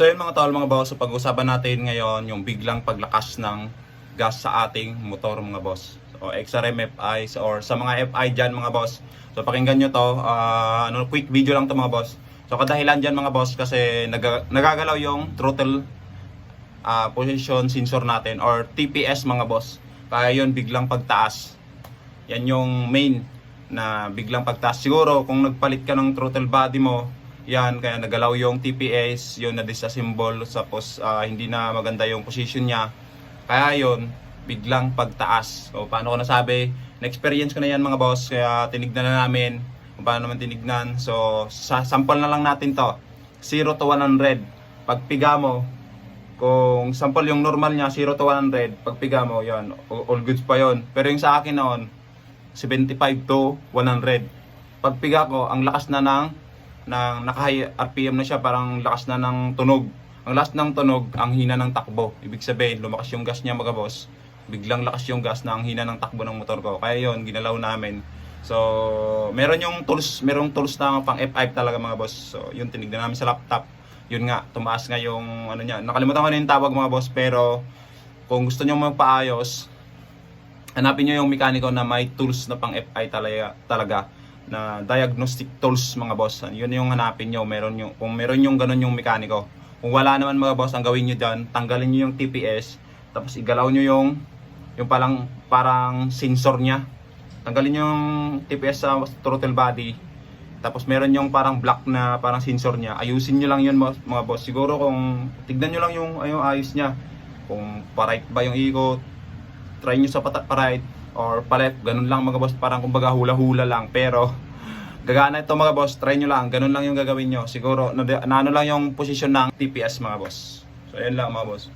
So yun mga tol, mga boss, so pag-usapan natin ngayon yung biglang paglakas ng gas sa ating motor mga boss. So XRM FI or sa mga FI dyan mga boss. So pakinggan nyo to, ah, ano, quick video lang to mga boss. So kadahilan dyan mga boss kasi nag- nagagalaw yung throttle ah, position sensor natin or TPS mga boss. Kaya yun biglang pagtaas. Yan yung main na biglang pagtaas. Siguro kung nagpalit ka ng throttle body mo, yan kaya nagalaw yung TPS, yun na disassemble tapos ah, hindi na maganda yung position niya. Kaya yun biglang pagtaas. So paano ko nasabi? Na-experience ko na yan mga boss kaya tinignan na namin kung paano naman tinignan. So sa sample na lang natin to. 0 to 100. Pagpiga mo, kung sample yung normal niya 0 to 100 pag piga mo yan all goods pa yon pero yung sa akin noon 75 to 100 pag piga ko ang lakas na ng ng naka RPM na siya parang lakas na ng tunog. Ang lakas ng tunog ang hina ng takbo. Ibig sabihin lumakas yung gas niya mga boss. Biglang lakas yung gas na ang hina ng takbo ng motor ko. Kaya yon ginalaw namin. So meron yung tools merong tools na pang F5 talaga mga boss. So yun tinignan namin sa laptop. Yun nga, tumaas nga yung ano niya. Nakalimutan ko na yung tawag mga boss, pero kung gusto niyo magpaayos, hanapin niyo yung mekaniko na may tools na pang FI talaga, talaga na diagnostic tools mga boss. Yun yung hanapin niyo, meron yung kung meron yung ganun yung mekaniko. Kung wala naman mga boss, ang gawin niyo diyan, tanggalin niyo yung TPS, tapos igalaw niyo yung yung palang parang sensor niya. Tanggalin niyo yung TPS sa throttle body, tapos meron yung parang black na parang sensor niya. Ayusin niyo lang yun mga, boss. Siguro kung tignan niyo lang yung ayong ayos niya. Kung pa-right ba yung ikot, try niyo sa pa-right or pa-left. Ganun lang mga boss. Parang kumbaga hula-hula lang. Pero gagana ito mga boss. Try niyo lang. Ganun lang yung gagawin niyo. Siguro na, na ano lang yung position ng TPS mga boss. So ayun lang mga boss.